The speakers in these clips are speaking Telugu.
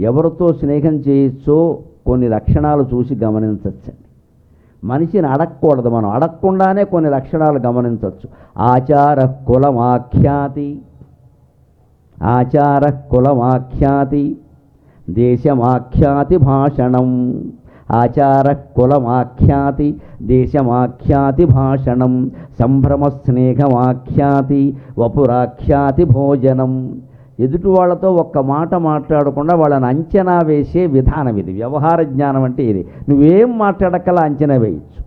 ఎవరితో స్నేహం చేయొచ్చో కొన్ని లక్షణాలు చూసి గమనించవచ్చండి మనిషిని అడగకూడదు మనం. అడగకుండానే కొన్ని లక్షణాలు గమనించవచ్చు. ఆచార కులమాఖ్యాతి. ఆచార కులమాఖ్యాతి. దేశమాఖ్యాతి భాషణం. ఆచార కులమాఖ్యాతి. దేశమాఖ్యాతి భాషణం. సంభ్రమ స్నేహమాఖ్యాతి. వపురాఖ్యాతి భోజనం. ఎదుటి వాళ్ళతో ఒక్క మాట మాట్లాడకుండా వాళ్ళని అంచనా వేసే విధానం ఇది. వ్యవహార జ్ఞానం అంటే ఇది. నువ్వేం మాట్లాడక్కలా అంచనా వేయచ్చు.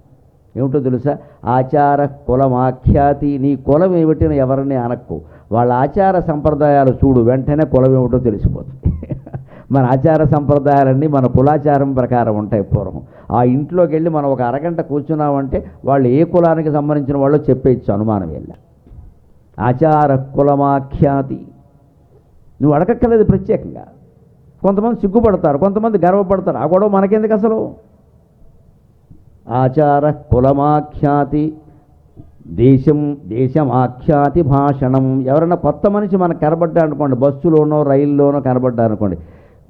ఏమిటో తెలుసా? ఆచార కులమాఖ్యాతి నీ కులం ఏమిటిని ఎవరిని అనక్కు వాళ్ళ ఆచార సంప్రదాయాలు చూడు వెంటనే కులం ఏమిటో తెలిసిపోతుంది. మన ఆచార సంప్రదాయాలన్నీ మన కులాచారం ప్రకారం ఉంటాయి పూర్వం. ఆ ఇంట్లోకి వెళ్ళి మనం ఒక అరగంట కూర్చున్నామంటే వాళ్ళు ఏ కులానికి సంబంధించిన వాళ్ళు చెప్పేయచ్చు అనుమానం వెళ్ళ ఆచార కులమాఖ్యాతి నువ్వు అడగక్కర్లేదు ప్రత్యేకంగా. కొంతమంది సిగ్గుపడతారు కొంతమంది గర్వపడతారు. ఆ గొడవ మనకెందుకు అసలు? ఆచార కులమాఖ్యాతి దేశం దేశమాఖ్యాతి భాషణం. ఎవరైనా కొత్త మనిషి మనకు కనబడ్డారనుకోండి బస్సులోనో రైల్లోనో కనబడ్డారనుకోండి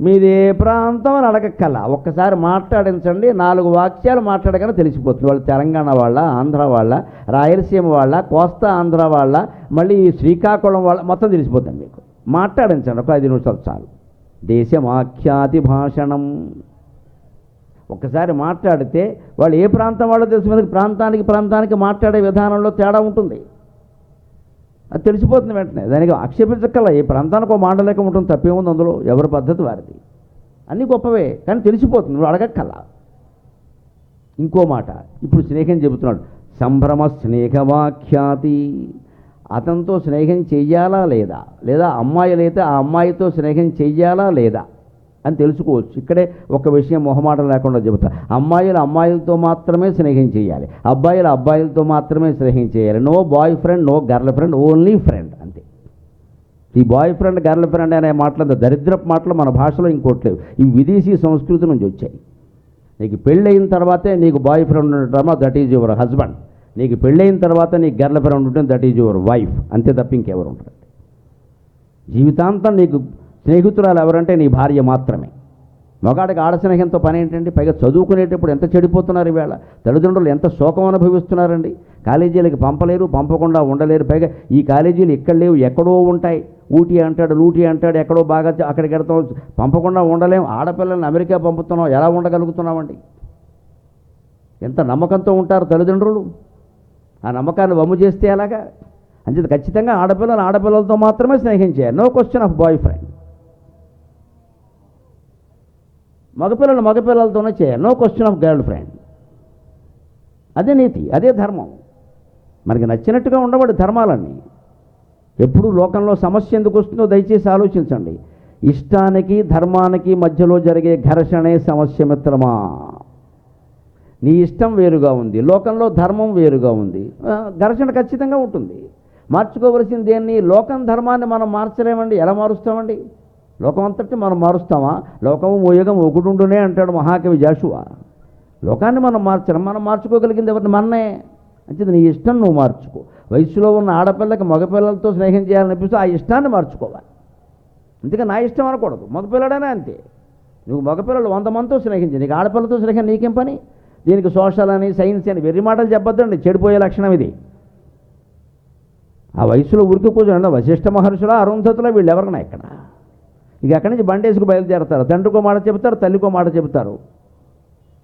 మీది ఏ ప్రాంతం అని అడగక్కల ఒక్కసారి మాట్లాడించండి నాలుగు వాక్యాలు మాట్లాడగానే తెలిసిపోతుంది. వాళ్ళు తెలంగాణ వాళ్ళ ఆంధ్ర వాళ్ళ రాయలసీమ వాళ్ళ కోస్తా ఆంధ్ర వాళ్ళ మళ్ళీ శ్రీకాకుళం వాళ్ళ మొత్తం తెలిసిపోతుంది మీకు. మాట్లాడించండి ఒక ఐదు నిమిషాలు చాలు. దేశమాఖ్యాతి భాషణం. ఒక్కసారి మాట్లాడితే వాళ్ళు ఏ ప్రాంతం వాళ్ళో తెలిసి మనకి ప్రాంతానికి ప్రాంతానికి మాట్లాడే విధానంలో తేడా ఉంటుంది. అది తెలిసిపోతుంది వెంటనే. దానికి ఆక్షేపించక్కల ఏ ప్రాంతానికి ఒక మాండలేక ఉంటుంది తప్పేముంది అందులో? ఎవరి పద్ధతి వారిది? అన్నీ గొప్పవే కానీ తెలిసిపోతుంది నువ్వు అడగక్కల ఇంకో మాట ఇప్పుడు స్నేహం చెబుతున్నాడు సంభ్రమ స్నేహవాఖ్యాతి. అతనితో స్నేహం చెయ్యాలా లేదా? లేదా అమ్మాయిలైతే ఆ అమ్మాయితో స్నేహం చెయ్యాలా లేదా? అని తెలుసుకోవచ్చు. ఇక్కడే ఒక విషయం మొహమాటం లేకుండా చెబుతా. అమ్మాయిలు అమ్మాయిలతో మాత్రమే స్నేహం చేయాలి అబ్బాయిలు అబ్బాయిలతో మాత్రమే స్నేహం చేయాలి no boy friend no girl friend only friend అంతే. ఈ బాయ్ ఫ్రెండ్ గర్ల్ ఫ్రెండ్ అనే మాటలు దరిద్రపు మాటలు మన భాషలో ఇంకోటి లేవు. ఈ విదేశీ సంస్కృతి నుంచి వచ్చాయి. నీకు పెళ్ళయిన తర్వాతే నీకు బాయ్ ఫ్రెండ్ ఉండటమా దట్ ఈజ్ యువర్ హస్బెండ్. నీకు పెళ్ళయిన తర్వాత నీకు గర్ల్ ఫ్రెండ్ ఉంటుంది దట్ ఈజ్ యువర్ వైఫ్ అంతే తప్ప ఇంకెవరు ఉంటారు జీవితాంతం నీకు స్నేహితురాలు ఎవరంటే నీ భార్య మాత్రమే. మగాడికి ఆడ స్నేహంతో పని ఏంటండి? పైగా చదువుకునేటప్పుడు ఎంత చెడిపోతున్నారు ఈవేళ తల్లిదండ్రులు ఎంత శోకం అనుభవిస్తున్నారండి? కాలేజీలకు పంపలేరు పంపకుండా ఉండలేరు. పైగా ఈ కాలేజీలు ఇక్కడ లేవు ఎక్కడో ఉంటాయి. ఊటీ అంటాడు లూటీ అంటాడు ఎక్కడో బాగా అక్కడికి వెళ్తాం. పంపకుండా ఉండలేం. ఆడపిల్లల్ని అమెరికా పంపుతున్నాం. ఎలా ఉండగలుగుతున్నామండి? ఎంత నమ్మకంతో ఉంటారు తల్లిదండ్రులు? ఆ నమ్మకాన్ని వమ్ము చేస్తే ఎలాగా? అంచేది ఖచ్చితంగా ఆడపిల్లలు ఆడపిల్లలతో మాత్రమే స్నేహం చేయాలి. No question of boy friend మగపిల్లలు మగపిల్లలతోనే చేయాలి. No question of girl friend అదే నీతి అదే ధర్మం. మనకి నచ్చినట్టుగా ఉండబడి ధర్మాలన్నీ. ఎప్పుడు లోకంలో సమస్య ఎందుకు వస్తుందో దయచేసి ఆలోచించండి. ఇష్టానికి ధర్మానికి మధ్యలో జరిగే ఘర్షణే సమస్య మిత్రమా? నీ ఇష్టం వేరుగా ఉంది లోకంలో ధర్మం వేరుగా ఉంది ఘర్షణ ఖచ్చితంగా ఉంటుంది. మార్చుకోవలసింది దేన్ని? లోకం ధర్మాన్ని మనం మార్చలేమండి. ఎలా మారుస్తామండి? లోకం అంతటి మనం మారుస్తామా? లోకము మోయగం ఒకటుండునే అంటాడు మహాకవి జాషువా. లోకాన్ని మనం మార్చడం మనం మార్చుకోగలిగింది ఎవరిని? మన్నే. అంటే నీ ఇష్టం నువ్వు మార్చుకో. వయసులో ఉన్న ఆడపిల్లకి మగపిల్లలతో స్నేహం చేయాలనిపిస్తే ఆ ఇష్టాన్ని మార్చుకోవాలి. అందుకే నా ఇష్టం అనకూడదు. మగపిల్లడనే అంతే. నువ్వు మగపిల్లలు వంద మందితో స్నేహించి. నీకు ఆడపిల్లతో స్నేహం నీకేం పని? దీనికి సోషల్ అని సైన్స్ అని వెర్రి మాటలు చెప్పొద్దండి. చెడిపోయే లక్షణం ఇది. ఆ వయసులో ఉరికి కూర్చోండి వశిష్ఠ మహర్షుల అరుంధతుల వీళ్ళు ఎవరన్నా ఇక్కడ? ఇక అక్కడి నుంచి బండేసుకు బయలుదేరతారు? తండ్రికో మాట చెబుతారు తల్లికో మాట చెబుతారు.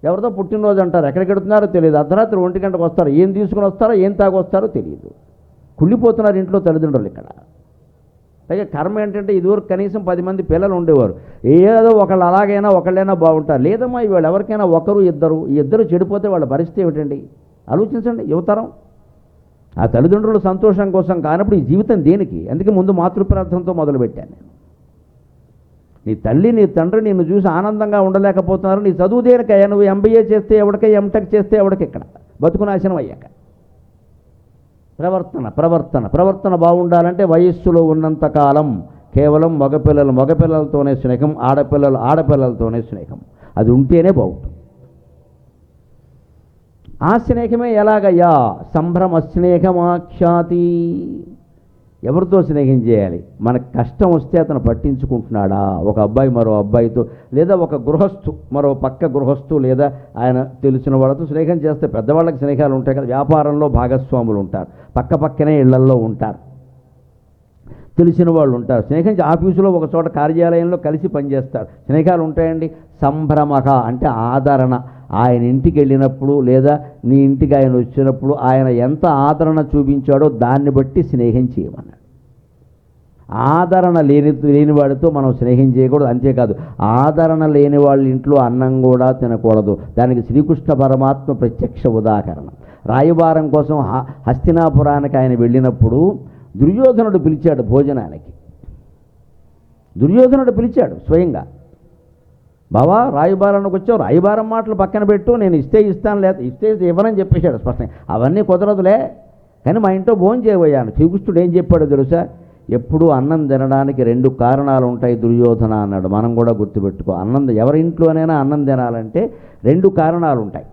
ఎవరితో పుట్టినరోజు అంటారు? ఎక్కడికి వెడుతున్నారో తెలియదు. అర్ధరాత్రి ఒంటి గంటకు వస్తారు. ఏం తీసుకుని వస్తారో ఏం తాగొస్తారో తెలియదు. కుళ్ళిపోతున్నారు ఇంట్లో తల్లిదండ్రులు ఇక్కడ. పైగా కర్మ ఏంటంటే ఇదివరకు కనీసం పది మంది పిల్లలు ఉండేవారు. ఏదో ఒకళ్ళు అలాగైనా ఒకళ్ళైనా బాగుంటారు. లేదమ్మా వీళ్ళు ఎవరికైనా ఒకరు ఇద్దరు ఈ ఇద్దరు చెడిపోతే వాళ్ళ పరిస్థితి ఏమిటండి? ఆలోచించండి యువతరం. ఆ తల్లిదండ్రుల సంతోషం కోసం కానప్పుడు ఈ జీవితం దేనికి? అందుకే ముందు మాతృప్రార్థంతో మొదలుపెట్టాను నేను. నీ తల్లి నీ తండ్రి నిన్ను చూసి ఆనందంగా ఉండలేకపోతున్నారు. నీ చదువు దేనికయ్యా? నువ్వు ఎంబీఏ చేస్తే ఎవడికే ఎంటెక్ చేస్తే ఎవడికి ఇక్కడ? బతుకు నాశనం అయ్యాక. ప్రవర్తన ప్రవర్తన. ప్రవర్తన బాగుండాలంటే వయస్సులో ఉన్నంతకాలం కేవలం మగపిల్లలు మగపిల్లలతోనే స్నేహం ఆడపిల్లలు ఆడపిల్లలతోనే స్నేహం. అది ఉంటేనే బాగుంటుంది. ఆ స్నేహమే ఎలాగయ్యా? సంభ్రమ స్నేహమాఖ్యాతి. ఎవరితో స్నేహం చేయాలి? మనకు కష్టం వస్తే అతను పట్టించుకుంటున్నాడా? ఒక అబ్బాయి మరో అబ్బాయితో లేదా ఒక గృహస్థు మరో పక్క గృహస్థు లేదా ఆయన తెలిసిన వాళ్ళతో స్నేహం చేస్తే పెద్దవాళ్ళకి స్నేహాలు ఉంటాయి కదా. వ్యాపారంలో భాగస్వాములు ఉంటారు. పక్క పక్కనే ఇళ్ళల్లో ఉంటారు. తెలిసిన వాళ్ళు ఉంటారు. స్నేహం ఆఫీసులో ఒక చోట కార్యాలయంలో కలిసి పనిచేస్తారు. స్నేహాలు ఉంటాయండి? సంభ్రమక అంటే ఆదరణ. ఆయన ఇంటికి వెళ్ళినప్పుడు లేదా నీ ఇంటికి ఆయన వచ్చినప్పుడు ఆయన ఎంత ఆదరణ చూపించాడో దాన్ని బట్టి స్నేహం చేయమన్నాడు. ఆదరణ లేని లేనివాడితో మనం స్నేహం చేయకూడదు అంతేకాదు. ఆదరణ లేని వాళ్ళ ఇంట్లో అన్నం కూడా తినకూడదు. దానికి శ్రీకృష్ణ పరమాత్మ ప్రత్యక్ష ఉదాహరణ. రాయబారం కోసం హ- హస్తినాపురానికి ఆయన వెళ్ళినప్పుడు దుర్యోధనుడు పిలిచాడు భోజనానికి. దుర్యోధనుడు పిలిచాడు స్వయంగా. బావా రాయిబారానికి వచ్చావు రాయిబారం మాటలు పక్కన పెట్టు నేను ఇస్తే ఇస్తాను లేదా ఇస్తే ఇవ్వనని చెప్పేశాడు స్పష్టంగా. అవన్నీ కుదరదులే. కానీ మా ఇంట్లో భోజనం చేయబోయాను శ్రీకృష్ణుడు ఏం చెప్పాడు తెలుసా? ఎప్పుడు అన్నం తినడానికి రెండు కారణాలు ఉంటాయి దుర్యోధన అన్నాడు. మనం కూడా గుర్తుపెట్టుకో. అన్నం ఎవరి ఇంట్లోనైనా అన్నం తినాలంటే రెండు కారణాలు ఉంటాయి.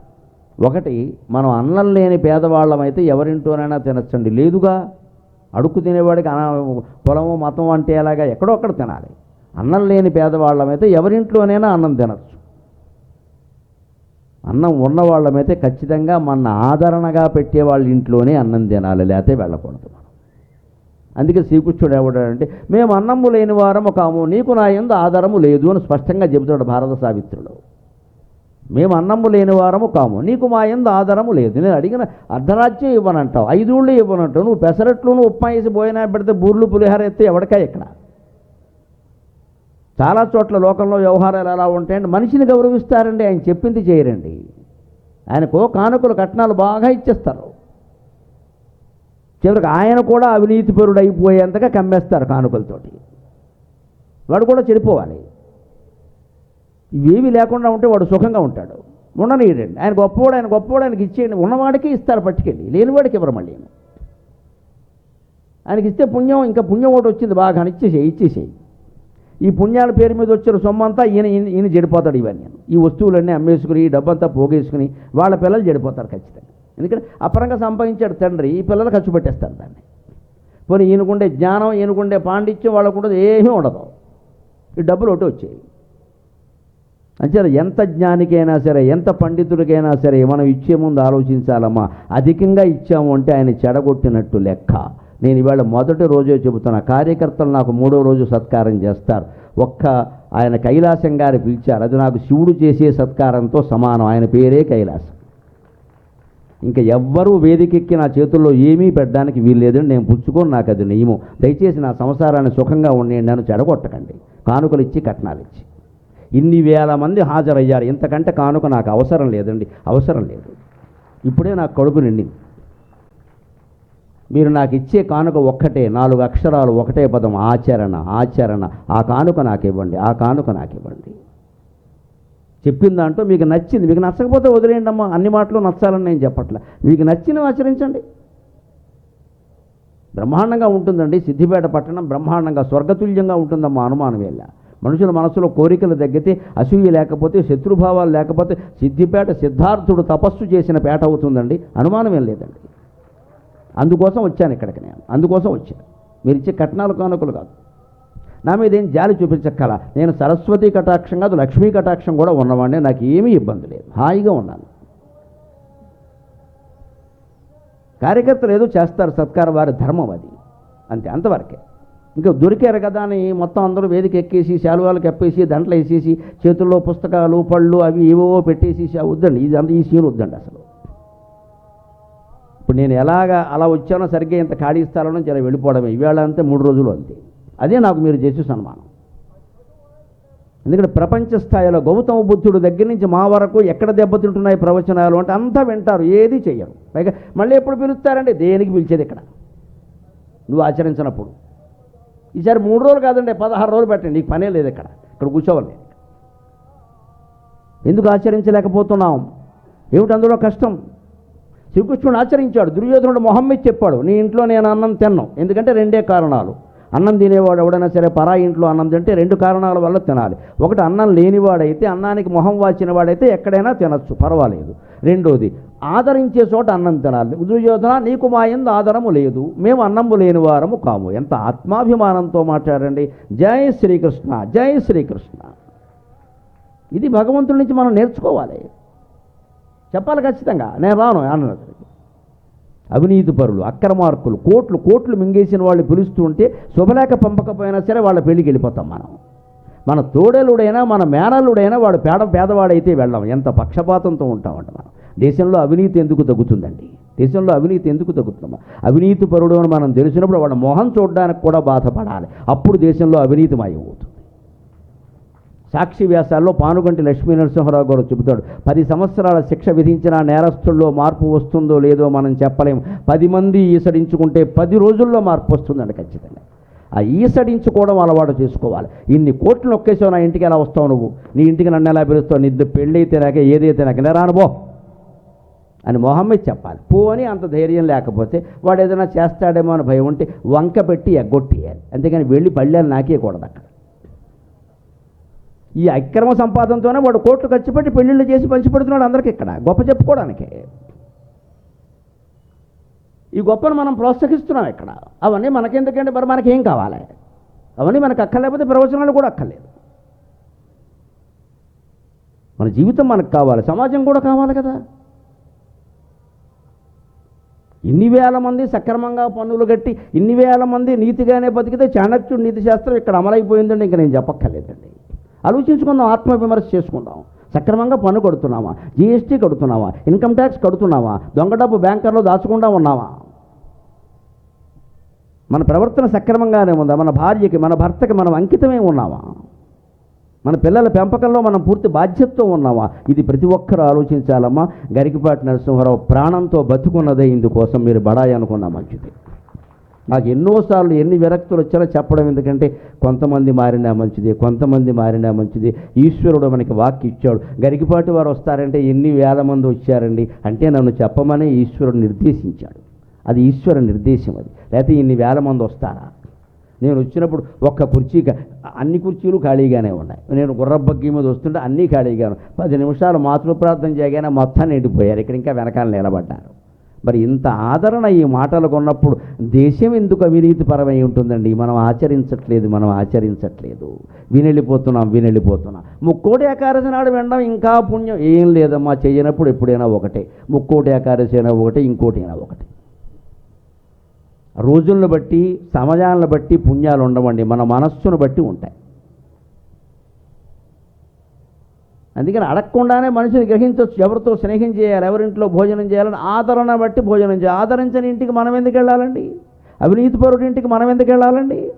ఒకటి మనం అన్నం లేని పేదవాళ్ళమైతే ఎవరింట్లోనైనా తినచ్చండి. లేదుగా. అడుక్కు తినేవాడికి అనా పొలము మతం అంటే ఎలాగా? ఎక్కడో అక్కడ తినాలి. అన్నం లేని పేదవాళ్ళమైతే ఎవరింట్లోనైనా అన్నం తినచ్చు. అన్నం ఉన్నవాళ్ళమైతే ఖచ్చితంగా మన ఆదరణగా పెట్టే వాళ్ళ ఇంట్లోనే అన్నం తినాలి లేకపోతే వెళ్ళకూడదు మనం. అందుకే శ్రీకృష్ణుడు ఏమంటాడంటే మేము అన్నము లేని వారము కాము నీకు నా ఎందు ఆధారము లేదు అని స్పష్టంగా చెబుతాడు భారత సావిత్రుడు. మేము అన్నము లేని వారము కాము నీకు మా ఎందు ఆధారము లేదు. నేను అడిగిన అర్ధరాజ్యం ఇవ్వనంటావు ఐదుళ్ళు ఇవ్వనంటావు నువ్వు పెసరట్లును ఉప్మా వేసి పోయినా పెడితే బూర్లు పులిహార ఎత్తే ఎవడికా ఇక్కడ? చాలా చోట్ల లోకంలో వ్యవహారాలు ఎలా ఉంటాయండి మనిషిని గౌరవిస్తారండి ఆయన చెప్పింది చేయరండి. ఆయనకు కానుకలు కట్నాలు బాగా ఇచ్చేస్తారు. చివరికి ఆయన కూడా అవినీతిపరుడు అయిపోయేంతగా కమ్మేస్తారు కానుకలతోటి. వాడు కూడా చెడిపోవాలి. ఇవేవి లేకుండా ఉంటే వాడు సుఖంగా ఉంటాడు. ఉండనీయడండి ఆయన గొప్పవాడు ఆయన గొప్పవాడు ఆయనకి ఇచ్చేయండి. ఉన్నవాడికి ఇస్తారు పట్టుకెళ్ళి. లేనివాడికి ఇవ్వరు మళ్ళీ? ఆయనకి ఇస్తే పుణ్యం ఇంకా పుణ్యం ఒకటి వచ్చింది బాగా ఇచ్చేసేయి ఇచ్చేసేయి. ఈ పుణ్యాల పేరు మీద వచ్చిన సొమ్మంతా ఈయన ఈయన ఈయన చెడిపోతాడు ఇవన్నీ. ఈ వస్తువులన్నీ అమ్మేసుకుని ఈ డబ్బంతా పోగేసుకుని వాళ్ళ పిల్లలు చెడిపోతారు ఖచ్చితంగా. ఎందుకంటే అపరంగా సంపాదించాడు తండ్రి ఈ పిల్లలు ఖర్చు పెట్టేస్తారు దాన్ని. పోనీ ఈయనకుండే జ్ఞానం ఈయనకుండే పాండిత్యం వాళ్ళకుండా ఏమీ ఉండదు. ఈ డబ్బులు ఒకటి వచ్చేవి అంచేత ఎంత జ్ఞానికైనా సరే ఎంత పండితుడికైనా సరే మనం ఇచ్చే ముందు ఆలోచించాలమ్మా. అధికంగా ఇచ్చాము అంటే ఆయన చెడగొట్టినట్టు లెక్క. నేను ఇవాళ మొదటి రోజే చెబుతున్నా కార్యకర్తలు నాకు మూడో రోజు సత్కారం చేస్తారు. ఒక్క ఆయన కైలాసం గారి పిలిచారు అది నాకు శివుడు చేసే సత్కారంతో సమానం. ఆయన పేరే కైలాసం. ఇంకా ఎవ్వరూ వేదికెక్కి నా చేతుల్లో ఏమీ పెట్టడానికి వీల్లేదని నేను పుచ్చుకొని నాకు అది నియమం. దయచేసి నా సంసారాన్ని సుఖంగా ఉండండి నన్ను చెడగొట్టకండి. కానుకలు ఇచ్చి కట్నాలు ఇచ్చి. ఇన్ని వేల మంది హాజరయ్యారు. ఇంతకంటే కానుక నాకు అవసరం లేదండి. అవసరం లేదు. ఇప్పుడే నాకు కడుపు నిండింది. మీరు నాకు ఇచ్చే కానుక ఒక్కటే నాలుగు అక్షరాలు ఒకటే పదం ఆచరణ ఆచరణ. ఆ కానుక నాకు ఇవ్వండి ఆ కానుక నాకు ఇవ్వండి. చెప్పిన దాంట్లో మీకు నచ్చింది. మీకు నచ్చకపోతే వదిలేయండి అమ్మా అన్ని మాటలు నచ్చాలని నేను చెప్పట్లే. మీకు నచ్చినవి ఆచరించండి. బ్రహ్మాండంగా ఉంటుందండి సిద్ధిపేట పట్టణం బ్రహ్మాండంగా స్వర్గతుల్యంగా ఉంటుందమ్మా అనుమానం వెళ్ళ మనుషుల మనసులో కోరికలు తగ్గితే అసూయ లేకపోతే శత్రుభావాలు లేకపోతే సిద్ధిపేట సిద్ధార్థుడు తపస్సు చేసిన పేట అవుతుందండి. అనుమానం ఏం లేదండి. అందుకోసం వచ్చాను ఇక్కడికి నేను. అందుకోసం వచ్చాను. మీరు ఇచ్చే కట్నాలు కానుకలు కాదు. నా మీద ఏం జాలి చూపించక్కల. నేను సరస్వతి కటాక్షం కాదు లక్ష్మీ కటాక్షం కూడా ఉన్నవాడిని. నాకు ఏమీ ఇబ్బంది లేదు. హాయిగా ఉన్నాను. కార్యకర్తలు ఏదో చేస్తారు. సత్కార వారి ధర్మం అది. అంతే అంతవరకే. ఇంకా దొరికారు కదా అని మొత్తం అందరూ వేదిక ఎక్కేసి శాలువాలు కప్పేసి దండలు వేసేసి చేతుల్లో పుస్తకాలు పళ్ళు అవి ఏవో పెట్టేసి వద్దండి. ఇది అంత ఈ సీన్ వద్దండి అసలు. ఇప్పుడు నేను ఎలాగ అలా వచ్చానో సరిగ్గా ఇంత ఖాళీ స్థలంలో జర వెళ్ళిపోవడమే. ఇవాళ అంతే మూడు రోజులు అంతే. అదే నాకు మీరు చేసే సన్మానం. ఎందుకంటే ప్రపంచ స్థాయిలో గౌతమ బుద్ధుడు దగ్గర నుంచి మా వరకు ఎక్కడ దెబ్బతింటున్నాయి ప్రవచనాలు అంటే అంతా వింటారు ఏది చెయ్యరు. పైగా మళ్ళీ ఎప్పుడు పిలుస్తారంటే దేనికి పిలిచేది ఇక్కడ? నువ్వు ఆచరించినప్పుడు. ఈసారి మూడు రోజులు కాదండి పదహారు రోజులు పెట్టండి. నీకు పనే లేదు ఇక్కడ. ఇక్కడ కూర్చోవాలి. ఎందుకు ఆచరించలేకపోతున్నాం? ఏమిటి అందులో కష్టం? శ్రీకృష్ణుడు ఆచరించాడు. దుర్యోధనుడు మొహమ్మద్ చెప్పాడు నీ ఇంట్లో నేను అన్నం తిన్నాం. ఎందుకంటే రెండే కారణాలు. అన్నం తినేవాడు ఎవడైనా సరే పరా ఇంట్లో అన్నం తింటే రెండు కారణాల వల్ల తినాలి. ఒకటి అన్నం లేనివాడైతే అన్నానికి మొహం వాచిన వాడైతే ఎక్కడైనా తినచ్చు పర్వాలేదు. రెండోది ఆదరించే చోట అన్నం తినాలి. దుర్యోధన నీకు మా ఎందు ఆదరము లేదు. మేము అన్నము లేని వారము కాము. ఎంత ఆత్మాభిమానంతో మాట్లాడండి. జై శ్రీకృష్ణ జై శ్రీకృష్ణ. ఇది భగవంతుడి నుంచి మనం నేర్చుకోవాలి. చెప్పాలి ఖచ్చితంగా. నేను రాను అన్నది అవినీతి పరులు అక్రమార్కులు కోట్లు కోట్లు మింగేసిన వాళ్ళు పిలుస్తూ ఉంటే శుభలేఖ పంపకపోయినా సరే వాళ్ళ పెళ్ళికి వెళ్ళిపోతాం మనం. మన తోడేలుడైనా మన మేనల్లుడైనా వాడు పేడ పేదవాడైతే వెళ్ళాం. ఎంత పక్షపాతంతో ఉంటామంట మనం. దేశంలో అవినీతి ఎందుకు తగ్గుతుందండి? దేశంలో అవినీతి ఎందుకు తగ్గుతుందమ్మా? అవినీతి పరుడు అని మనం తెలిసినప్పుడు వాడు మొహం చూడడానికి కూడా బాధపడాలి. అప్పుడు దేశంలో అవినీతి మాయమవుతుంది. సాక్షి వ్యాసాల్లో పానుగంటి లక్ష్మీ నరసింహరావు గారు చెబుతాడు పది సంవత్సరాల శిక్ష విధించిన నేరస్తుల్లో మార్పు వస్తుందో లేదో మనం చెప్పలేం. పది మంది ఈసడించుకుంటే పది రోజుల్లో మార్పు వస్తుందండి ఖచ్చితంగా. ఆ ఈసడించుకోవడం అలవాటు చేసుకోవాలి. ఇన్ని కోట్లు నొక్కేసావు నా ఇంటికి ఎలా వస్తావు నువ్వు? నీ ఇంటికి నన్ను ఎలా పిలుస్తావు? నీ పెళ్ళి అయితే నాకే ఏదైతే నాకు నేను అని మొహమ్మద్ చెప్పాలి. పో అని అంత ధైర్యం లేకపోతే వాడు ఏదైనా చేస్తాడేమో అని భయం ఉంటే వంక పెట్టి ఎగ్గొట్టేయాలి. అంతేగాని వెళ్ళి పళ్ళాలు నాకేయకూడదు అక్కడ. ఈ అక్రమ సంపాదనతోనే వాడు కోట్లు ఖర్చు పెట్టి పెళ్ళిళ్ళు చేసి పంచిపెడుతున్నాడు అందరికి ఇక్కడ గొప్ప చెప్పుకోవడానికి. ఈ గొప్పను మనం ప్రోత్సహిస్తున్నాం ఇక్కడ. అవన్నీ మనకెందుకంటే మరి మనకేం కావాలి? అవన్నీ మనకు అక్కర్లేకపోతే ప్రవచనాలు కూడా అక్కర్లేదు. మన జీవితం మనకు కావాలి సమాజం కూడా కావాలి కదా. ఇన్ని వేల మంది సక్రమంగా పన్నులు కట్టి ఇన్ని వేల మంది నీతిగానే బతికితే చాణక్యుడు నీతి శాస్త్రం ఇక్కడ అమలైపోయిందండి ఇంకా నేను చెప్పక్కర్లేదండి. ఆలోచించుకుందాం ఆత్మవిమర్శ చేసుకుందాం. సక్రమంగా పన్ను కడుతున్నావా? జీఎస్టీ కడుతున్నావా? ఇన్కమ్ ట్యాక్స్ కడుతున్నావా? దొంగ డబ్బు బ్యాంకర్లో దాచకుండా ఉన్నావా? మన ప్రవర్తన సక్రమంగానే ఉందా? మన భార్యకి మన భర్తకి మనం అంకితమే ఉన్నావా? మన పిల్లల పెంపకంలో మనం పూర్తి బాధ్యతతో ఉన్నామా ఇది ప్రతి ఒక్కరూ ఆలోచించాలమ్మా. గరికపాటి నరసింహారావు ప్రాణంతో బతుకున్నదే ఇందుకోసం మీరు బడాయి అనుకున్నా మంచిది. నాకు ఎన్నోసార్లు ఎన్ని విరక్తులు వచ్చారో చెప్పడం ఎందుకంటే కొంతమంది మారినా మంచిది కొంతమంది మారినా మంచిది. ఈశ్వరుడు మనకి వాక్ ఇచ్చాడు. గరికిపాటి వారు వస్తారంటే ఎన్ని వేల మంది వచ్చారండి? అంటే నన్ను చెప్పమని ఈశ్వరుడు నిర్దేశించాడు. అది ఈశ్వర నిర్దేశం అది. లేకపోతే ఇన్ని వేల మంది వస్తారా? నేను వచ్చినప్పుడు ఒక్క కుర్చీ అన్ని కుర్చీలు ఖాళీగానే ఉన్నాయి. నేను గుర్రబగ్గి మీద వస్తుంటే అన్నీ ఖాళీగాను పది నిమిషాలు మాతృప్రార్థన చేయగానే మొత్తాన్ని ఎండిపోయారు. ఇక్కడ ఇంకా వెనకాల నిలబడ్డారు. మరి ఇంత ఆదరణ ఈ మాటలకు ఉన్నప్పుడు దేశం ఎందుకు అవినీతిపరమై ఉంటుందండి? మనం ఆచరించట్లేదు మనం ఆచరించట్లేదు. వినెళ్ళిపోతున్నాం వినెళ్ళిపోతున్నాం. ముక్కోటి ఏకాదశి నాడు వినడం ఇంకా పుణ్యం. ఏం లేదమ్మా చేయనప్పుడు ఎప్పుడైనా ఒకటే. ముక్కోటి ఏకాదశి అయినా ఒకటే ఇంకోటి అయినా ఒకటి. రోజులను బట్టి సమయాలను బట్టి పుణ్యాలు ఉండవండి. మన మనస్సును బట్టి ఉంటాయి. అందుకని అడగకుండానే మనిషిని గ్రహించవచ్చు ఎవరితో స్నేహం చేయాలి ఎవరింట్లో భోజనం చేయాలని ఆదరణ బట్టి భోజనం చేయాలి. ఆదరించని ఇంటికి మనం ఎందుకు వెళ్ళాలండి? అవినీతి పరుడి ఇంటికి మనం ఎందుకు వెళ్ళాలండి?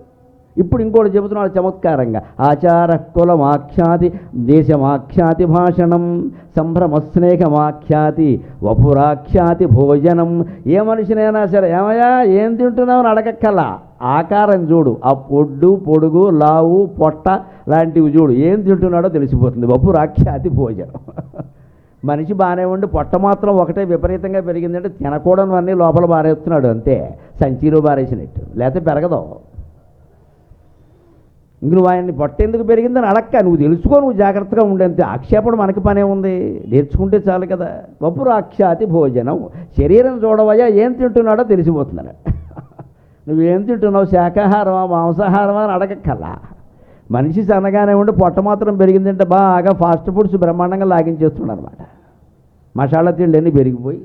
ఇప్పుడు ఇంకోటి చెబుతున్నాడు చమత్కారంగా. ఆచార కులమాఖ్యాతి దేశమాఖ్యాతి భాషణం సంభ్రమ స్నేహమాఖ్యాతి వపురాఖ్యాతి భోజనం. ఏ మనిషినైనా సరే ఏమయ్యా ఏం తింటున్నావు అని అడగక్కల్లా ఆకారం చూడు ఆ పొడ్డు పొడుగు లావు పొట్ట లాంటివి చూడు. ఏం తింటున్నాడో తెలిసిపోతుంది. వపురాఖ్యాతి భోజనం. మనిషి బాగానే ఉండి పొట్ట మాత్రం ఒకటే విపరీతంగా పెరిగిందంటే తినకూడనివన్నీ లోపల బారేస్తున్నాడు అంతే. సంచిలో బారేసినట్టు. లేకపోతే పెరగదు. ఇంక నువ్వు ఆయన్ని పొట్ట ఎందుకు పెరిగిందని అడక్క. నువ్వు తెలుసుకో నువ్వు జాగ్రత్తగా ఉండేంతే ఆక్షేపణ మనకి పనే ఉంది. నేర్చుకుంటే చాలు కదా. వపురు ఆఖ్యాతి భోజనం. శరీరం చూడవయ్యా ఏం తింటున్నాడో తెలిసిపోతున్నాడు నువ్వేం తింటున్నావు? శాకాహారమా? మాంసాహారమా? అని అడగక్కల్లా మనిషి సన్నగానే ఉండి పొట్ట మాత్రం పెరిగిందంటే బాగా ఫాస్ట్ ఫుడ్స్ బ్రహ్మాండంగా లాగించేస్తున్నాడు అనమాట మసాలా తిండి పెరిగిపోయి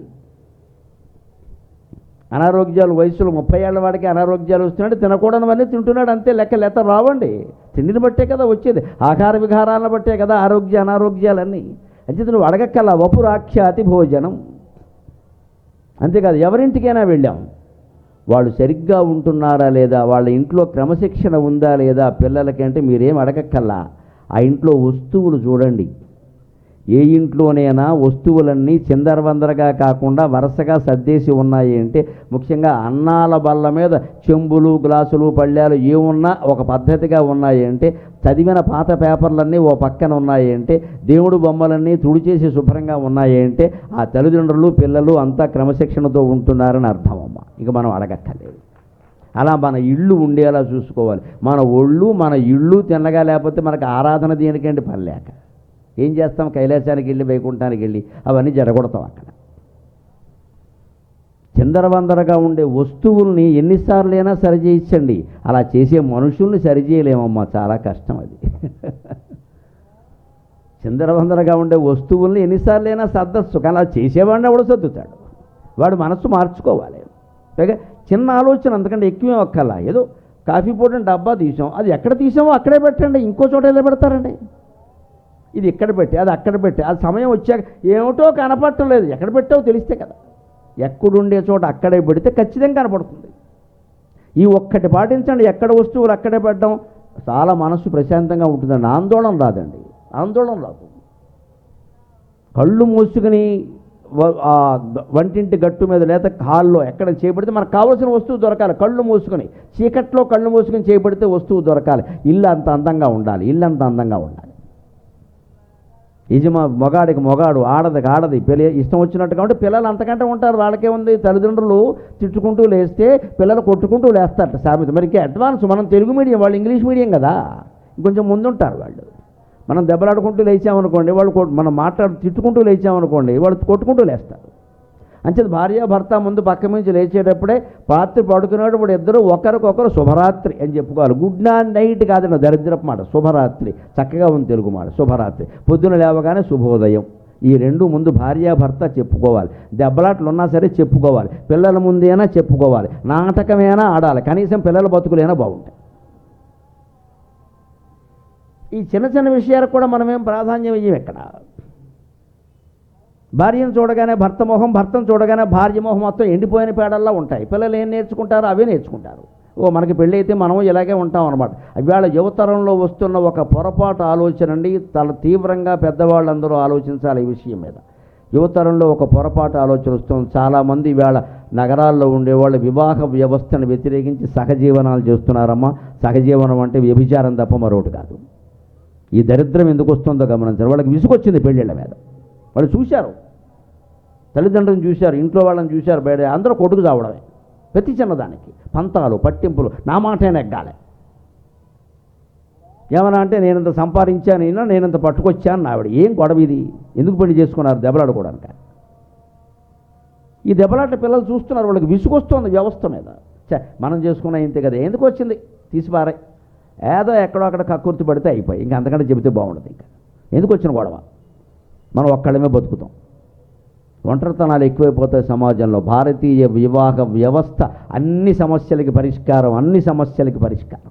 అనారోగ్యాలు వయసులో ముప్పై ఏళ్ళ వాడికి అనారోగ్యాలు వస్తున్నాడు తినకూడనివన్నీ తింటున్నాడు అంతే లెక్క లెత్త రావండి. తిండిని బట్టే కదా వచ్చేది. ఆహార విహారాలను బట్టే కదా ఆరోగ్య అనారోగ్యాలన్నీ. అంచేత నువ్వు అడగక్కల వపురాఖ్యాతి భోజనం. అంతేకాదు ఎవరింటికైనా వెళ్ళాం. వాళ్ళు సరిగ్గా ఉంటున్నారా లేదా? వాళ్ళ ఇంట్లో క్రమశిక్షణ ఉందా లేదా? పిల్లలకంటే మీరేం అడగక్కల్లా ఆ ఇంట్లో వస్తువులు చూడండి. ఏ ఇంట్లోనైనా వస్తువులన్నీ చిందరవందరగా కాకుండా వరుసగా సర్దేసి ఉన్నాయి అంటే ముఖ్యంగా అన్నాల బల్ల మీద చెంబులు గ్లాసులు పళ్ళాలు ఏమున్నా ఒక పద్ధతిగా ఉన్నాయి అంటే చదివిన పాత పేపర్లన్నీ ఓ పక్కన ఉన్నాయి అంటే దేవుడు బొమ్మలన్నీ తుడిచేసి శుభ్రంగా ఉన్నాయి అంటే ఆ తల్లిదండ్రులు పిల్లలు అంతా క్రమశిక్షణతో ఉంటున్నారని అర్థం అమ్మ. ఇక మనం అడగక్కర్లేదు. అలా మన ఇళ్ళు ఉండేలా చూసుకోవాలి. మన ఒళ్ళు మన ఇళ్ళు తిన్నగా లేకపోతే మనకు ఆరాధన దేనికంటే పని లేక? ఏం చేస్తాం? కైలాసానికి వెళ్ళి వైకుంఠానికి వెళ్ళి అవన్నీ జరగొడతాం అక్కడ. చిందరవందరగా ఉండే వస్తువుల్ని ఎన్నిసార్లైనా సరిచేయించండి అలా చేసే మనుషుల్ని సరిచేయలేమమ్మా చాలా కష్టం అది. చిందరవందరగా ఉండే వస్తువుల్ని ఎన్నిసార్లైనా సర్దచ్చు. కానీ అలా చేసేవాడిని ఎవడు సర్దుతాడు. వాడు మనస్సు మార్చుకోవాలి. పైగా చిన్న ఆలోచన. అంతకంటే ఎక్కువే ఒక్కలా ఏదో కాఫీ పొడిని డబ్బా తీసాం. అది ఎక్కడ తీసామో అక్కడే పెట్టండి. ఇంకో చోట ఎలా పెడతారండి? ఇది ఇక్కడ పెట్టి అది అక్కడ పెట్టి అది సమయం వచ్చాక ఏమిటో కనపడటం లేదు ఎక్కడ పెట్టావో తెలిస్తే కదా. ఎక్కడుండే చోట అక్కడే పెడితే ఖచ్చితంగా కనపడుతుంది. ఈ ఒక్కటి పాటించండి. ఎక్కడ వస్తువులు అక్కడే పెట్టడం చాలా మనసు ప్రశాంతంగా ఉంటుందండి. ఆందోళన రాదండి. ఆందోళన రాదు. కళ్ళు మూసుకుని వంటింటి గట్టు మీద లేదా హాల్లో ఎక్కడ చేయబడితే మనకు కావాల్సిన వస్తువు దొరకాలి. కళ్ళు మూసుకుని చీకట్లో కళ్ళు మూసుకుని చేయబడితే వస్తువు దొరకాలి. ఇల్లు అంత అందంగా ఉండాలి. ఇల్లు అంత అందంగా ఉండాలి. యజమా మొగాడికి మొగాడు ఆడదికి ఆడది పిల్ల ఇష్టం వచ్చినట్టు కాబట్టి పిల్లలు అంతకంటే ఉంటారు. వాళ్ళకే ఉంది. తల్లిదండ్రులు తిట్టుకుంటూ లేస్తే పిల్లలు కొట్టుకుంటూ లేస్తారట సామెత. మరి ఇంకా అడ్వాన్స్ మనం తెలుగు మీడియం వాళ్ళు ఇంగ్లీష్ మీడియం కదా. ఇంకొంచెం ముందుంటారు వాళ్ళు. మనం దెబ్బలాడుకుంటూ లేచామనుకోండి వాళ్ళు మనం మాట్లాడు తిట్టుకుంటూ లేచామనుకోండి వాళ్ళు కొట్టుకుంటూ లేస్తారు. అంచేది భార్య భర్త ముందు పక్క నుంచి లేచేటప్పుడే రాత్రి పడుకునేటప్పుడు ఇద్దరు ఒకరికొకరు శుభరాత్రి అని చెప్పుకోవాలి. గుడ్ నైట్ కాదండి దరిద్రపు మాట. శుభరాత్రి. చక్కగా ఉంది తెలుగు మాట. శుభరాత్రి. పొద్దున లేవగానే శుభోదయం. ఈ రెండు ముందు భార్య భర్త చెప్పుకోవాలి. దెబ్బలాట్లు ఉన్నా సరే చెప్పుకోవాలి. పిల్లల ముందేనా చెప్పుకోవాలి. నాటకమైనా ఆడాలి. కనీసం పిల్లల బతుకులైనా బాగుంటాయి. ఈ చిన్న చిన్న విషయాలకు కూడా మనమేం ప్రాధాన్యం ఇయ్యం ఎక్కడ? భార్యను చూడగానే భర్త మొహం భర్తను చూడగానే భార్య మొహం మొత్తం ఎండిపోయిన పేడల్లా ఉంటాయి. పిల్లలు ఏం నేర్చుకుంటారో అవే నేర్చుకుంటారు. ఓ మనకి పెళ్ళి అయితే మనం ఇలాగే ఉంటాం అనమాట ఇవాళ యువతరంలో వస్తున్న ఒక పొరపాటు ఆలోచన అండి చాలా తీవ్రంగా పెద్దవాళ్ళందరూ ఆలోచించాలి ఈ విషయం మీద. యువతరంలో ఒక పొరపాటు ఆలోచన వస్తుంది. చాలామంది ఇవాళ నగరాల్లో ఉండేవాళ్ళు వివాహ వ్యవస్థను వ్యతిరేకించి సహజీవనాలు చేస్తున్నారమ్మా. సహజీవనం అంటే వ్యభిచారం తప్ప మరొకటి కాదు. ఈ దరిద్రం ఎందుకు వస్తుందో గమనించారు వాళ్ళకి విసుగొచ్చింది పెళ్ళిళ్ళ మీద. వాళ్ళు చూశారు. తల్లిదండ్రులను చూశారు ఇంట్లో వాళ్ళని చూశారు బయట అందరూ కొడుకు చావడమే. ప్రతి చిన్నదానికి పంతాలు పట్టింపులు నా మాటే నెగ్గాలి. ఏమన్నా అంటే నేనంత సంపాదించాను ఈయన నేనంత పట్టుకొచ్చాను నా ఆవిడ ఏం గొడవ ఇది? ఎందుకు పెళ్ళి చేసుకున్నారు? దెబ్బలాడుకోవడానికి? ఈ దెబ్బలాట పిల్లలు చూస్తున్నారు వాళ్ళకి విసుగొస్తుంది వ్యవస్థ మీద. ఛే, మనం చేసుకున్న ఇంతే కదా ఎందుకు వచ్చింది? తీసిపారాయి ఏదో ఎక్కడో అక్కడ కక్కుర్తి పడితే అయిపోయి ఇంకా అంతకంటే చెబితే బాగుండదు ఇంకా. ఎందుకు వచ్చిన గొడవ? మనం ఒక్కళ్ళమే బతుకుతాం. ఒంటరితనాలు ఎక్కువైపోతాయి సమాజంలో. భారతీయ వివాహ వ్యవస్థ అన్ని సమస్యలకి పరిష్కారం అన్ని సమస్యలకి పరిష్కారం.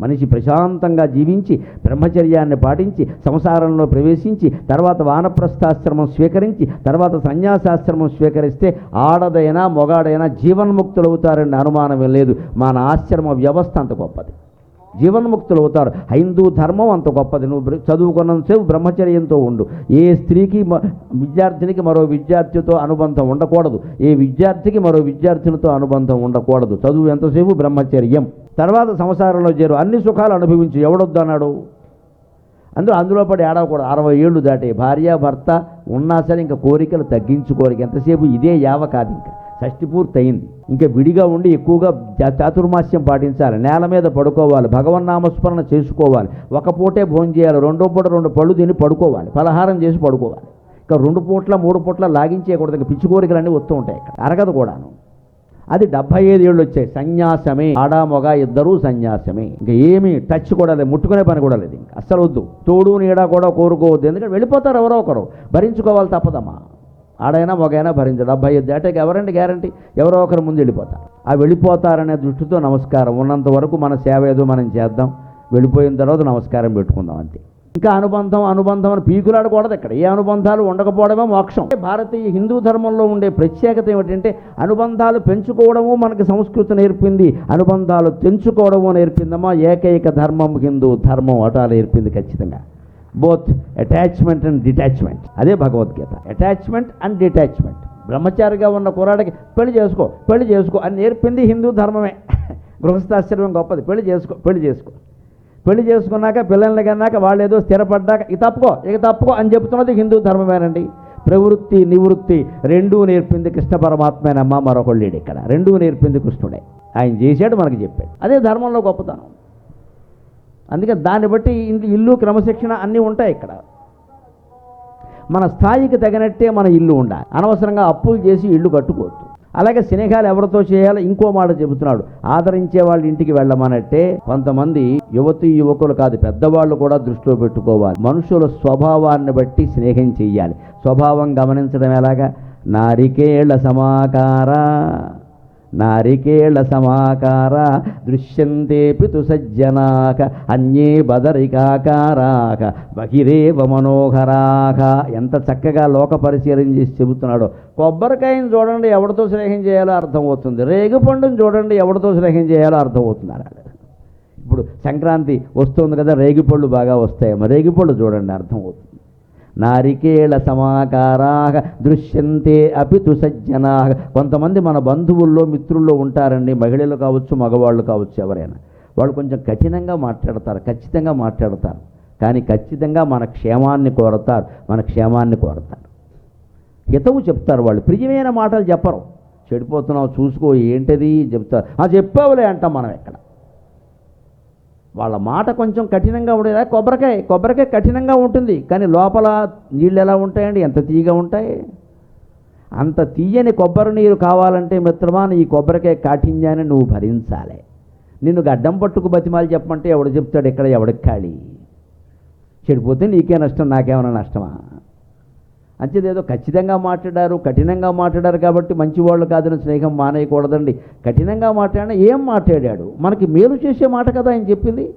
మనిషి ప్రశాంతంగా జీవించి బ్రహ్మచర్యాన్ని పాటించి సంసారంలో ప్రవేశించి తర్వాత వానప్రస్థాశ్రమం స్వీకరించి తర్వాత సన్యాసాశ్రమం స్వీకరిస్తే ఆడదైనా మొగాడైనా జీవన్ముక్తులవుతారని అనుమానం లేదు. మన ఆశ్రమ వ్యవస్థ అంత గొప్పది. జీవన్ముక్తులు అవుతారు. హైందూ ధర్మం అంత గొప్పది. నువ్వు చదువుకున్నంతసేపు బ్రహ్మచర్యంతో ఉండు. ఏ స్త్రీకి మ- విద్యార్థినికి మరో విద్యార్థితో అనుబంధం ఉండకూడదు. ఏ విద్యార్థికి మరో విద్యార్థినితో అనుబంధం ఉండకూడదు. చదువు ఎంతసేపు? బ్రహ్మచర్యం. తర్వాత సంసారంలో చేరు. అన్ని సుఖాలు అనుభవించు. ఎవడొద్దన్నాడు అందులో అందులో పడి ఏడవకూడదు అరవై ఏళ్ళు దాటే. భార్య భర్త ఉన్నా సరే ఇంకా కోరికలు తగ్గించుకోరిక ఎంతసేపు? ఇదే యావ కాదు ఇంకా. షష్టి పూర్తి అయింది ఇంకా విడిగా ఉండి ఎక్కువగా చాతుర్మాస్యం పాటించాలి. నేల మీద పడుకోవాలి. భగవన్నామస్మరణ చేసుకోవాలి. ఒక పూటే భోజనం చేయాలి. రెండో పూట రెండు పళ్ళు తిని పడుకోవాలి. పలహారం చేసి పడుకోవాలి. ఇంకా రెండు పూట్ల మూడు పూట్ల లాగించేయకూడదు. ఇంకా పిచ్చి కోరికలన్నీ వస్తూ ఉంటాయి ఇక్కడ. అరగదు కూడాను. అది డెబ్బై ఐదు ఏళ్ళు వచ్చాయి. సన్యాసమే. ఆడ మొగ ఇద్దరూ సన్యాసమే. ఇంకా ఏమీ టచ్ కూడా లేదు. ముట్టుకునే పని కూడా లేదు. ఇంకా అస్సలు వద్దు. తోడు నీడ కూడా కోరుకోవద్దు. ఎందుకంటే వెళ్ళిపోతారు ఎవరో ఒకరు. భరించుకోవాలి తప్పదమ్మా. ఆడైనా మగైనా భరించడు. అబ్బాయి ఐదు ఎవరండి గ్యారంటీ ఎవరో ఒకరు ముందు వెళ్ళిపోతారు. ఆ వెళ్ళిపోతారనే దృష్టితో నమస్కారం ఉన్నంత వరకు మన సేవ ఏదో మనం చేద్దాం. వెళ్ళిపోయిన తర్వాత నమస్కారం పెట్టుకుందాం అంతే. ఇంకా అనుబంధం అనుబంధం అని పీకులాడకూడదు ఇక్కడ. ఏ అనుబంధాలు ఉండకపోవడమే మోక్షం. భారతీయ హిందూ ధర్మంలో ఉండే ప్రత్యేకత ఏమిటంటే అనుబంధాలు పెంచుకోవడము మనకి సంస్కృతి నేర్పింది. అనుబంధాలు తెంచుకోవడము నేర్పిందమ్మా. ఏకైక ధర్మం హిందూ ధర్మం అటా నేర్పింది ఖచ్చితంగా. Both attachment and detachment. అదే భగవద్గీత. Attachment and detachment. బ్రహ్మచారిగా ఉన్న కుర్రాడికి పెళ్ళి చేసుకో పెళ్ళి చేసుకో అని నేర్పింది హిందూ ధర్మమే. గృహస్థాశ్రమం గొప్పది. పెళ్ళి చేసుకో పెళ్ళి చేసుకో. పెళ్ళి చేసుకున్నాక పిల్లల్ని కన్నాక వాళ్ళు ఏదో స్థిరపడ్డాక ఇక తప్పుకో ఇక తప్పుకో అని చెప్తున్నది హిందూ ధర్మమేనండి. ప్రవృత్తి నివృత్తి రెండూ నేర్పింది కృష్ణ పరమాత్మేనమ్మ మరొకళ్ళు ఇక్కడ. రెండూ నేర్పింది కృష్ణుడే. ఆయన చేశాడు మనకి చెప్పాడు. అదే ధర్మంలో గొప్పతనం. అందుకే దాన్ని బట్టి ఇంటి ఇల్లు క్రమశిక్షణ అన్నీ ఉంటాయి ఇక్కడ. మన స్థాయికి తగినట్టే మన ఇల్లు ఉండాలి. అనవసరంగా అప్పులు చేసి ఇల్లు కట్టుకోవద్దు. అలాగే స్నేహాలు ఎవరితో చేయాలో ఇంకో మాట చెబుతున్నాడు. ఆదరించే వాళ్ళ ఇంటికి వెళ్ళమనట్టే కొంతమంది యువతి యువకులు కాదు పెద్దవాళ్ళు కూడా దృష్టిలో పెట్టుకోవాలి. మనుషుల స్వభావాన్ని బట్టి స్నేహం చెయ్యాలి. స్వభావం గమనించడం ఎలాగా? నారికేళ సమాకార. నారికేళ సమాకార దృశ్యంతే పితు సజ్జనాక అన్యే బదరికాకారాక బహిరేవ మనోహరాక ఎంత చక్కగా లోక పరిశీలన చేసి చెబుతున్నాడో. కొబ్బరికాయని చూడండి ఎవరితో స్నేహం చేయాలో అర్థమవుతుంది. రేగుపండుని చూడండి ఎవరితో స్నేహం చేయాలో అర్థమవుతున్నారు ఇప్పుడు సంక్రాంతి వస్తుంది కదా రేగిపళ్ళు బాగా వస్తాయి మరి రేగిపళ్ళు చూడండి అర్థమవుతుంది. నారికేళ సమాకారా దృశ్యంతే అపి సజ్జనా. కొంతమంది మన బంధువుల్లో మిత్రుల్లో ఉంటారండి. మహిళలు కావచ్చు మగవాళ్ళు కావచ్చు ఎవరైనా. వాళ్ళు కొంచెం కఠినంగా మాట్లాడతారు ఖచ్చితంగా మాట్లాడతారు. కానీ ఖచ్చితంగా మన క్షేమాన్ని కోరతారు మన క్షేమాన్ని కోరతారు. హితవు చెప్తారు వాళ్ళు. ప్రియమైన మాటలు చెప్పరు. చెడిపోతున్నావు చూసుకో ఏంటది? చెప్తారు. ఆ చెప్పావులే అంటాం మనం ఎక్కడ? వాళ్ళ మాట కొంచెం కఠినంగా ఉండేది? కొబ్బరికాయ కొబ్బరికాయ కఠినంగా ఉంటుంది కానీ లోపల నీళ్ళు ఎలా ఉంటాయండి? ఎంత తీయగా ఉంటాయి? అంత తీయని కొబ్బరి నీరు కావాలంటే మిత్రమా ఈ కొబ్బరికాయ కాఠిన్యాన్ని నువ్వు భరించాలి. నిన్ను గడ్డం పట్టుకు బతిమాలి చెప్పమంటే ఎవడు చెప్తాడు? ఇక్కడ ఎవడికి ఖాళీ? చెడిపోతే నీకే నష్టం నాకేమైనా నష్టమా? అంతేదేదో ఖచ్చితంగా మాట్లాడారు కఠినంగా మాట్లాడారు కాబట్టి మంచివాళ్ళు కాదని స్నేహం మానేయకూడదండి. కఠినంగా మాట్లాడినా ఏం మాట్లాడాడు? మనకి మేలు చేసే మాట కదా ఆయన చెప్పింది.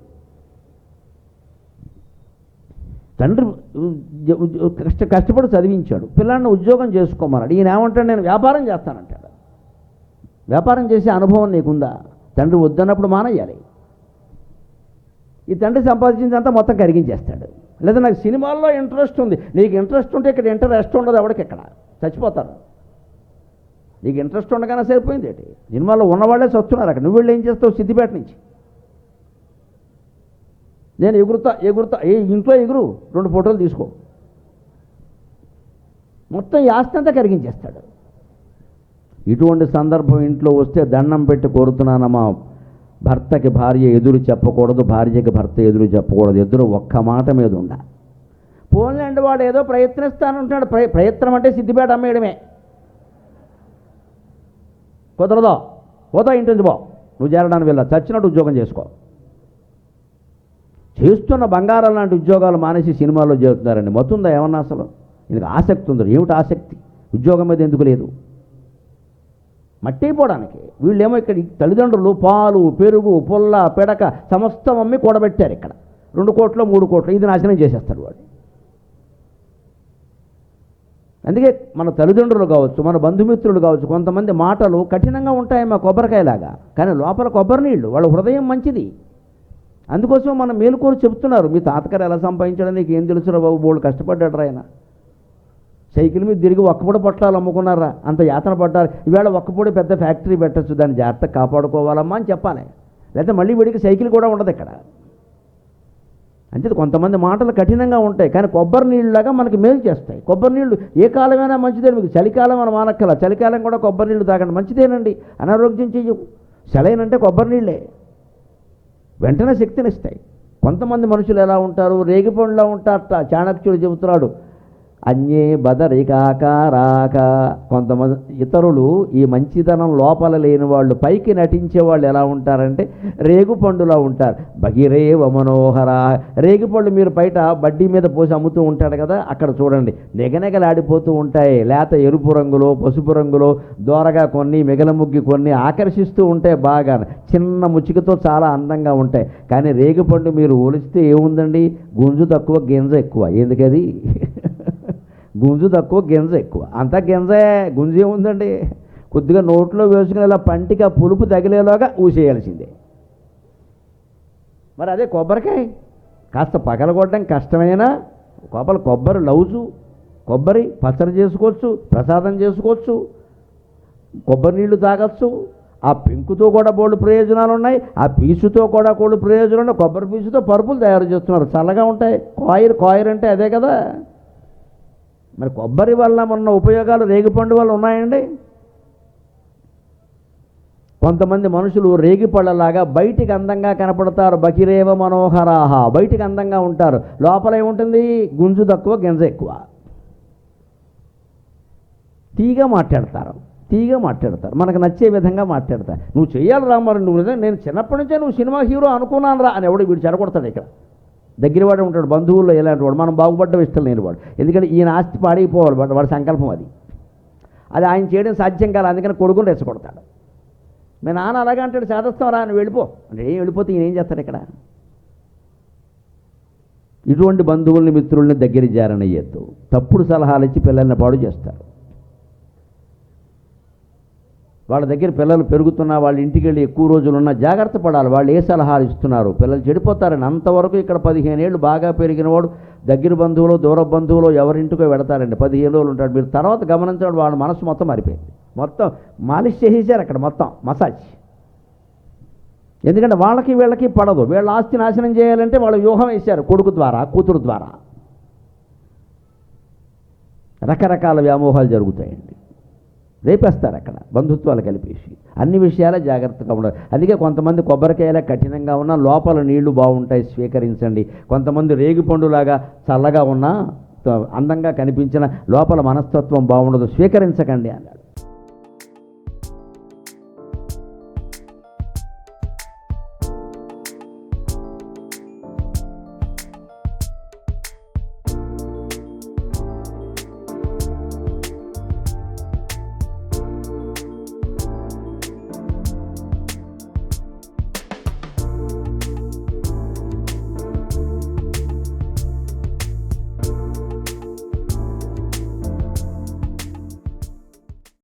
తండ్రి కష్ట కష్టపడి చదివించాడు. పిల్లాడిని ఉద్యోగం చేసుకోమన్నాడు. ఈయన ఏమంటాడు? నేను వ్యాపారం చేస్తానంటాడు. వ్యాపారం చేసే అనుభవం నీకుందా? తండ్రి వద్దన్నప్పుడు మానేయాలి. ఈ తండ్రి సంపాదించిందంతా మొత్తం కరిగించేస్తాడు. లేదా నాకు సినిమాల్లో ఇంట్రెస్ట్ ఉంది. నీకు ఇంట్రెస్ట్ ఉంటే ఇక్కడ ఇంట్రెస్ట్ ఉండదు ఎవరికి ఇక్కడ. చచ్చిపోతారు. నీకు ఇంట్రెస్ట్ ఉండగానే సరిపోయింది ఏంటి? సినిమాలో ఉన్నవాళ్ళే చస్తున్నారు అక్కడ. నువ్వు వెళ్ళి ఏం చేస్తావు? సిద్దిపేట నుంచి. నేను ఎగురుతా ఎగురుతా. ఏ ఇంట్లో ఎగురు రెండు ఫోటోలు తీసుకో. మొత్తం ఈ ఆస్తి అంతా కరిగించేస్తాడు. ఇటువంటి సందర్భం ఇంట్లో వస్తే దండం పెట్టి కోరుతున్నానమ్మా. భర్తకి భార్య ఎదురు చెప్పకూడదు భార్యకి భర్త ఎదురు చెప్పకూడదు. ఎదురు ఒక్క మాట మీద ఉండాలి. పోన్లేండి వాడు ఏదో ప్రయత్నిస్తానంటున్నాడు. ప్రయ ప్రయత్నం అంటే సిద్ధిపేట అమ్మేయడమే. కుదరదో. పోతా ఇంటి నుంచి పో. నువ్వు చేరడానికి వెళ్ళా. చచ్చినట్టు ఉద్యోగం చేసుకో. చేస్తున్న బంగారం లాంటి ఉద్యోగాలు మానేసి సినిమాల్లో చేస్తున్నారండి మొత్తుందా ఏమన్నా అసలు? ఇది ఆసక్తి ఉంది ఏమిటి ఆసక్తి? ఉద్యోగం మీద ఎందుకు లేదు? మట్టయిపోవడానికి వీళ్ళేమో ఇక్కడ తల్లిదండ్రులు పాలు పెరుగు పుల్ల పిడక సమస్తం అమ్మి కూడబెట్టారు ఇక్కడ. రెండు కోట్లు మూడు కోట్లు ఇది నాశనం చేసేస్తారు వాడు అందుకే మన తల్లిదండ్రులు కావచ్చు మన బంధుమిత్రులు కావచ్చు కొంతమంది మాటలు కఠినంగా ఉంటాయి మా కొబ్బరికాయలాగా. కానీ లోపల కొబ్బరి నీళ్ళు వాళ్ళ హృదయం మంచిది. అందుకోసం మనం మేలుకోరు చెప్తున్నారు మీ తాతగారు ఎలా సంపాదించడం నీకు ఏం తెలుసురా బాబు బోళ్ళు కష్టపడ్డాడు ఆయన. సైకిల్ మీద తిరిగి ఒక్కపొడి పొట్లాలు అమ్ముకున్నారా? అంత యాతన పడ్డారు. ఈవేళ ఒక్కపొడి పెద్ద ఫ్యాక్టరీ పెట్టచ్చు. దాన్ని జాగ్రత్తగా కాపాడుకోవాలమ్మా అని చెప్పాలి. లేకపోతే మళ్ళీ వీడికి సైకిల్ కూడా ఉండదు ఇక్కడ. అంటే కొంతమంది మాటలు కఠినంగా ఉంటాయి. కానీ కొబ్బరి నీళ్ళలాగా మనకి మేలు చేస్తాయి. కొబ్బరి నీళ్ళు ఏ కాలమైనా మంచిదే మీకు చలికాలం అని మానక్కల చలికాలం కూడా కొబ్బరి నీళ్ళు తాగండి. మంచిదేనండి. అనారోగ్యం చెయ్యవు. సెలైనంటే కొబ్బరి నీళ్ళే. వెంటనే శక్తినిస్తాయి కొంతమంది మనుషులు ఎలా ఉంటారు? రేగిపండులా ఉంటారట. చాణక్యుడు చెబుతున్నాడు. అన్యే బదరికాకారాక. కొంతమంది ఇతరులు ఈ మంచిదనం లోపల లేని వాళ్ళు పైకి నటించే వాళ్ళు ఎలా ఉంటారంటే రేగుపండులా ఉంటారు. భగిరేవ మనోహర. రేగిపండు మీరు బయట బడ్డీ మీద పోసి అమ్ముతూ ఉంటాడు కదా అక్కడ చూడండి. నెగనెగలాడిపోతూ ఉంటాయి. లేత ఎరుపు రంగులో పసుపు రంగులో దోరగా కొన్ని మిగల ముగ్గి కొన్ని ఆకర్షిస్తూ ఉంటాయి బాగా. చిన్న ముచ్చుకతో చాలా అందంగా ఉంటాయి. కానీ రేగిపండు మీరు ఒలిస్తే ఏముందండి? గుంజు తక్కువ గింజ ఎక్కువ. ఎందుకది? గుంజు తక్కువ గింజ ఎక్కువ. అంతా గింజే గుంజు ఏముందండి? కొద్దిగా నోట్లో వేసుకుని ఇలా పంటికి ఆ పులుపు తగిలేలాగా ఊసేయాల్సిందే. మరి అదే కొబ్బరికాయ. కాస్త పగలగొట్టడం కష్టమైనా కొబ్బరి కొబ్బరి లౌజు కొబ్బరి పచ్చడి చేసుకోవచ్చు ప్రసాదం చేసుకోవచ్చు కొబ్బరి నీళ్ళు తాగొచ్చు. ఆ పెంకుతో కూడా బోళ్ళు ప్రయోజనాలు ఉన్నాయి ఆ పీచుతో కూడా కోళ్ళు ప్రయోజనాలు ఉన్నాయి కొబ్బరి పీచుతో పరుపులు తయారు చేస్తున్నారు. చల్లగా ఉంటాయి. కాయర్ కాయర్ అంటే అదే కదా. మరి కొబ్బరి వల్ల ఉన్న ఉపయోగాలు రేగిపండు వల్ల ఉన్నాయండి? కొంతమంది మనుషులు రేగిపళ్ళలాగా బయటికి అందంగా కనపడతారు. బకిరేవ మనోహరాహ. బయటికి అందంగా ఉంటారు. లోపల ఏముంటుంది? గుంజు తక్కువ గింజ ఎక్కువ. తీగా మాట్లాడతారు. తీగా మాట్లాడతారు. మనకు నచ్చే విధంగా మాట్లాడతారు. నువ్వు చేయాలి రా మరి. నువ్వు నేను చిన్నప్పటి నుంచే నువ్వు సినిమా హీరో అనుకున్నాను రా అని ఎవడు వీడు చెడగొడతాడు ఇక్కడ. దగ్గరవాడు ఉంటాడు బంధువుల్లో ఇలాంటి వాడు? మనం బాగుపడ్డం ఇష్టం లేని వాడు. ఎందుకంటే ఈయన ఆస్తి పాడైపోవాలి వాడు వాడి సంకల్పం అది. అది ఆయన చేయడం సాధ్యం కాదు అందుకని కొడుకుని రెచ్చగొడతాడు. మీ నాన్న అలాగే అంటాడు చేదస్తాం రా అని వెళ్ళిపో. అంటే ఏం వెళ్ళిపోతే ఈయన ఏం చేస్తాడు ఇక్కడ? ఇటువంటి బంధువుల్ని మిత్రుల్ని దగ్గర జారనయ్యద్దు. తప్పుడు సలహాలు ఇచ్చి పిల్లల్ని పాడు చేస్తారు. వాళ్ళ దగ్గర పిల్లలు పెరుగుతున్నా వాళ్ళ ఇంటికి వెళ్ళి ఎక్కువ రోజులు ఉన్నా జాగ్రత్త పడాలి. వాళ్ళు ఏ సలహాలు ఇస్తున్నారు? పిల్లలు చెడిపోతారని అంతవరకు ఇక్కడ పదిహేను ఏళ్ళు బాగా పెరిగిన వాడు దగ్గర బంధువులు దూర బంధువులు ఎవరింటికో వెళతారండి పదిహేను రోజులు ఉంటాడు. మీరు తర్వాత గమనించడం వాళ్ళ మనసు మొత్తం మారిపోయింది. మొత్తం మాలిష్ చేసేసారు అక్కడ మొత్తం మసాజ్. ఎందుకంటే వాళ్ళకి వీళ్ళకి పడదు. వీళ్ళ ఆస్తి నాశనం చేయాలంటే వాళ్ళు వ్యూహం వేశారు కొడుకు ద్వారా కూతురు ద్వారా. రకరకాల వ్యామోహాలు జరుగుతాయండి. రేపేస్తారు అక్కడ బంధుత్వాలు కలిపేసి. అన్ని విషయాల జాగ్రత్తగా ఉండాలి. అందుకే కొంతమంది కొబ్బరికాయలా కఠినంగా ఉన్నా లోపల నీళ్ళు బాగుంటాయి స్వీకరించండి. కొంతమంది రేగిపండులాగా చల్లగా ఉన్నా త- అందంగా కనిపించిన లోపల మనస్తత్వం బాగుండదు. స్వీకరించకండి అన్నాడు.